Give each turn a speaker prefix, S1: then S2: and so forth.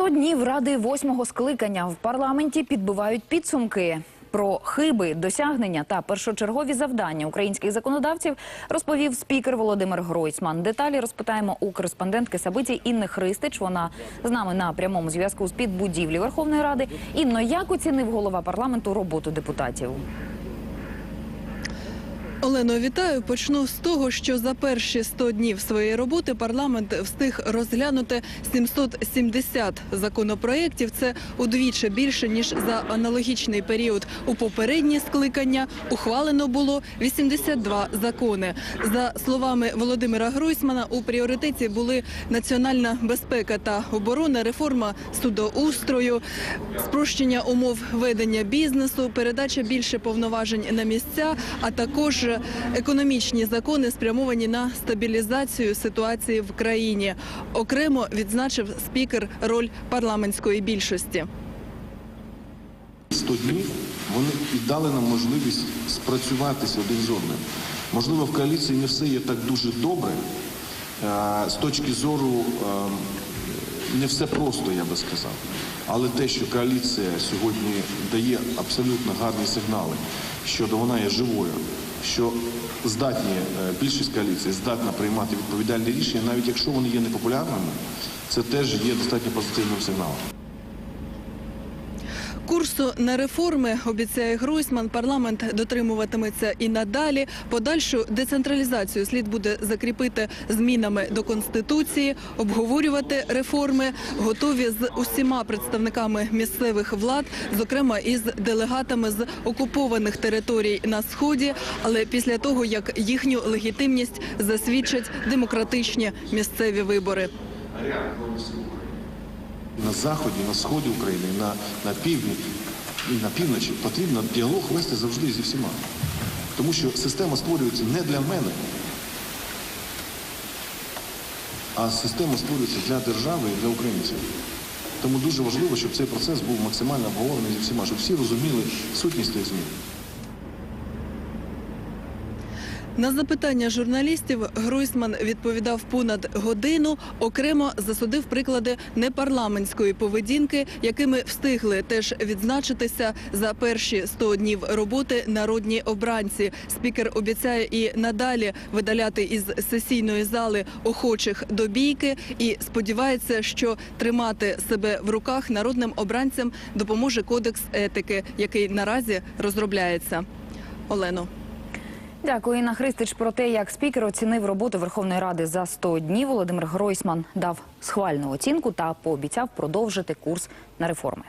S1: 100 днів ради восьмого скликання в парламенті підбивають підсумки. Про хиби, досягнення та першочергові завдання українських законодавців розповів спікер Володимир Гройсман. Деталі розпитаємо у кореспондентки Сабиті Інни Христич. Вона з нами на прямому зв'язку з під будівлі Верховної Ради. Інно, як оцінив голова парламенту роботу депутатів?
S2: Олено, вітаю. Почну з того, що за перші 100 днів своєї роботи парламент встиг розглянути 770 законопроєктів. Це удвічі більше ніж за аналогічний період у попередні скликання. Ухвалено було 82 закони. За словами Володимира Гройсмана, у пріоритеті були національна безпека та оборона, реформа судоустрою, спрощення умов ведення бізнесу, передача більше повноважень на місця, а також економічні закони спрямовані на стабілізацію ситуації в країні. Окремо відзначив спікер роль парламентської більшості.
S3: 100 днів вони дали нам можливість спрацюватися один з одним. Можливо, в коаліції не все є так дуже добре. Е, З точки зору е, не все просто, я би сказав. Але те, що коаліція сьогодні дає абсолютно гарні сигнали, щодо вона є живою, що здатні е, більшість коаліції здатна приймати відповідальні рішення, навіть якщо вони є непопулярними, це теж є достатньо позитивним сигналом.
S2: Курсу на реформи обіцяє Гройсман. Парламент дотримуватиметься і надалі. Подальшу децентралізацію слід буде закріпити змінами до конституції, обговорювати реформи. Готові з усіма представниками місцевих влад, зокрема із делегатами з окупованих територій на сході. Але після того як їхню легітимність засвідчать демократичні місцеві вибори.
S3: На заході, на сході України, на, на півдні і на півночі потрібно діалог вести завжди зі всіма. Тому що система створюється не для мене, а система створюється для держави і для українців. Тому дуже важливо, щоб цей процес був максимально обговорений зі всіма, щоб всі розуміли сутність тих змін.
S2: На запитання журналістів Гройсман відповідав понад годину. Окремо засудив приклади непарламентської поведінки, якими встигли теж відзначитися за перші 100 днів роботи народні обранці. Спікер обіцяє і надалі видаляти із сесійної зали охочих до бійки і сподівається, що тримати себе в руках народним обранцям допоможе кодекс етики, який наразі розробляється. Олено.
S1: Дякую, Інна Христич. Про те, як спікер оцінив роботу Верховної Ради за 100 днів, Володимир Гройсман дав схвальну оцінку та пообіцяв продовжити курс на реформи.